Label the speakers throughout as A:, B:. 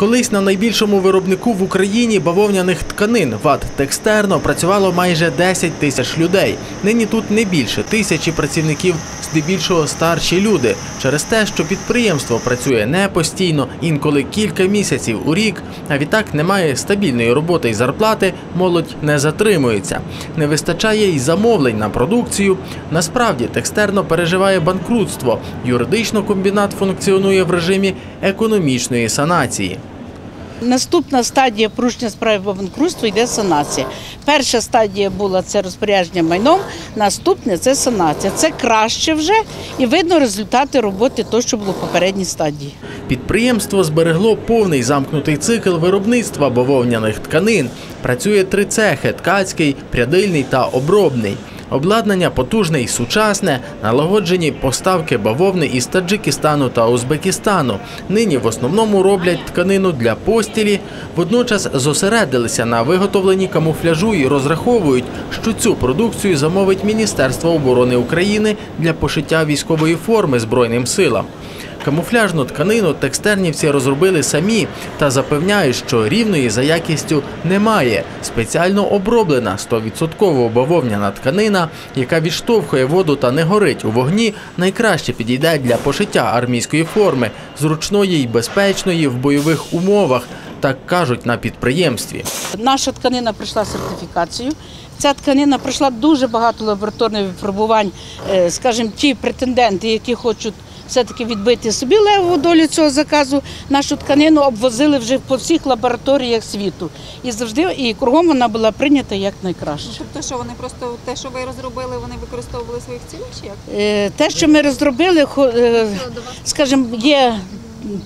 A: Колись на найбільшому виробнику в Україні бавовняних тканин ВАТ Текстерно працювало майже 10 тисяч людей. Нині тут не більше тисячі працівників, здебільшого старші люди. Через те, що підприємство працює не постійно, інколи кілька місяців у рік, а відтак немає стабільної роботи і зарплати, молодь не затримується. Не вистачає й замовлень на продукцію. Насправді Текстерно переживає банкрутство. Юридично комбінат функціонує в режимі економічної санації.
B: Наступна стадія порушення справи по банкрутству йде санація. Перша стадія була це розпорядження майном, наступне це санація. Це краще вже і видно результати роботи того, що було в попередній стадії.
A: Підприємство зберегло повний замкнутий цикл виробництва бавовняних тканин. Працює три цехи: ткацький, прядильний та обробний. Обладнання потужне і сучасне, налагоджені поставки бавовни із Таджикистану та Узбекистану. Нині в основному роблять тканину для постілі. Водночас зосередилися на виготовленні камуфляжу і розраховують, що цю продукцію замовить Міністерство оборони України для пошиття військової форми Збройним силам. Камуфляжну тканину текстернівці розробили самі та запевняють, що рівної за якістю немає. Спеціально оброблена 100% бавовняна тканина, яка відштовхує воду та не горить у вогні, найкраще підійде для пошиття армійської форми, зручної й безпечної в бойових умовах, так кажуть на підприємстві.
B: Наша тканина пройшла сертифікацію. Ця тканина пройшла дуже багато лабораторних випробувань. Е, Скажімо, ті претенденти, які хочуть все-таки відбити собі леву долю цього заказу, нашу тканину обвозили вже по всіх лабораторіях світу. І завжди і кругом вона була прийнята як найкраще.
C: Тобто, що вони просто те, що ви розробили, вони використовували своїх цілях чи як?
B: Е, Те, що ми розробили, е, скажімо, є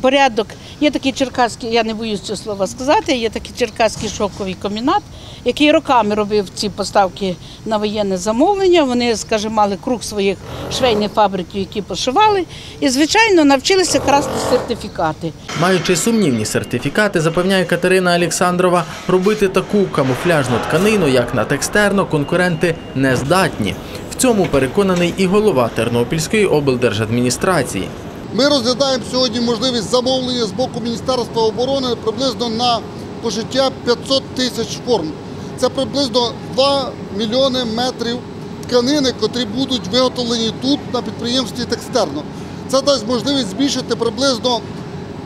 B: порядок, є такий черкаський, я не боюсь цього слова сказати, є такий черкаський шоковий комбінат, який роками робив ці поставки на воєнне замовлення. Вони, скажімо, мали круг своїх швейних фабриків, які пошивали, і, звичайно, навчилися красти сертифікати.
A: Маючи сумнівні сертифікати, запевняє Катерина Олександрова, робити таку камуфляжну тканину, як на текстерно, конкуренти не здатні. В цьому переконаний і голова Тернопільської облдержадміністрації.
D: Ми розглядаємо сьогодні можливість замовлення з боку Міністерства оборони приблизно на пошиття 500 тисяч форм. Це приблизно 2 мільйони метрів тканини, котрі будуть виготовлені тут на підприємстві Текстерно. Це дасть можливість збільшити приблизно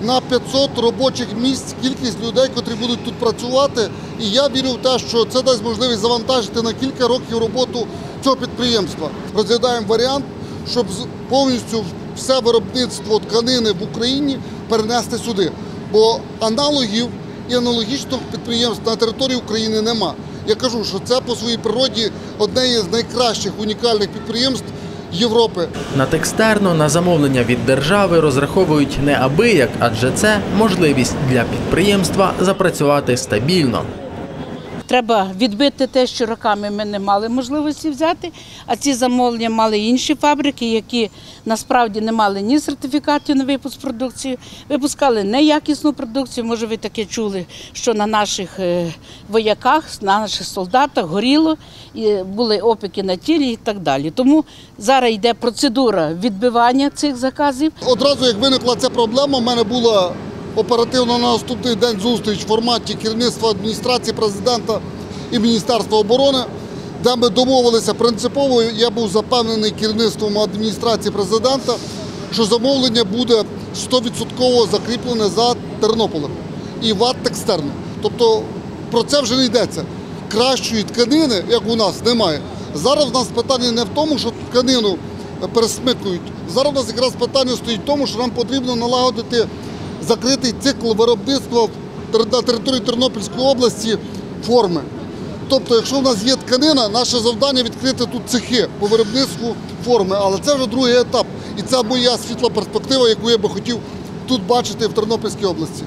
D: на 500 робочих місць кількість людей, котрі будуть тут працювати. І я вірю в те, що це дасть можливість завантажити на кілька років роботу цього підприємства. Розглядаємо варіант, щоб повністю все виробництво тканини в Україні перенести сюди. Бо аналогів і аналогічних підприємств на території України нема. Я кажу, що це по своїй природі одне із найкращих унікальних підприємств Європи.
A: На текстерно на замовлення від держави розраховують неабияк, адже це можливість для підприємства запрацювати стабільно.
B: Треба відбити те, що роками ми не мали можливості взяти, а ці замовлення мали інші фабрики, які насправді не мали ні сертифікатів на випуск продукції, випускали неякісну продукцію. Може, ви таке чули, що на наших е, вояках, на наших солдатах горіло, і були опіки на тілі і так далі. Тому зараз йде процедура відбивання цих заказів.
D: Одразу як виникла ця проблема, в мене була оперативно на наступний день зустріч в форматі керівництва адміністрації президента і Міністерства оборони, де ми домовилися принципово. Я був запевнений керівництвом адміністрації президента, що замовлення буде 100% закріплене за Тернополем і ВАТ Текстерно. Тобто про це вже не йдеться. Кращої тканини, як у нас, немає. Зараз в нас питання не в тому, що тканину пересмикують. Зараз у нас якраз питання стоїть в тому, що нам потрібно налагодити закритий цикл виробництва на території Тернопільської області форми. Тобто, якщо в нас є тканина, наше завдання відкрити тут цехи по виробництву форми, але це вже другий етап. І це моя світла перспектива, яку я би хотів тут бачити в Тернопільській області.